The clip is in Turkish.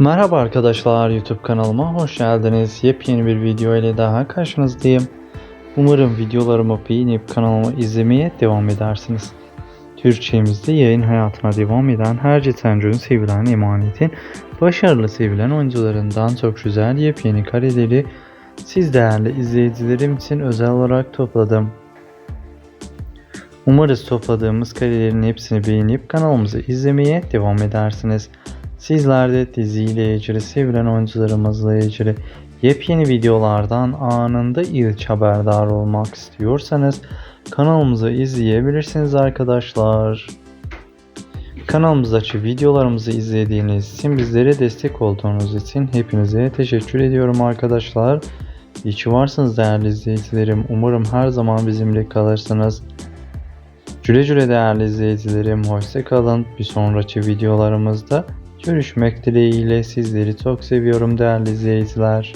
Merhaba arkadaşlar YouTube kanalıma hoş geldiniz. Yepyeni bir video ile daha karşınızdayım. Umarım videolarımı beğenip kanalımı izlemeye devam edersiniz. Türkçemizde yayın hayatına devam eden Herce Tenco'nun sevilen emanetin başarılı sevilen oyuncularından çok güzel yepyeni kareleri siz değerli izleyicilerim için özel olarak topladım. Umarız topladığımız karelerin hepsini beğenip kanalımızı izlemeye devam edersiniz. Sizler de diziyle ilgili sevilen oyuncularımızla ilgili yepyeni videolardan anında ilk haberdar olmak istiyorsanız kanalımızı izleyebilirsiniz arkadaşlar. Kanalımızdaki videolarımızı izlediğiniz için bizlere destek olduğunuz için hepinize teşekkür ediyorum arkadaşlar. İyi ki varsınız değerli izleyicilerim. Umarım her zaman bizimle kalırsınız. Güle güle değerli izleyicilerim. Hoşça kalın. Bir sonraki videolarımızda görüşmek dileğiyle sizleri çok seviyorum değerli izleyiciler.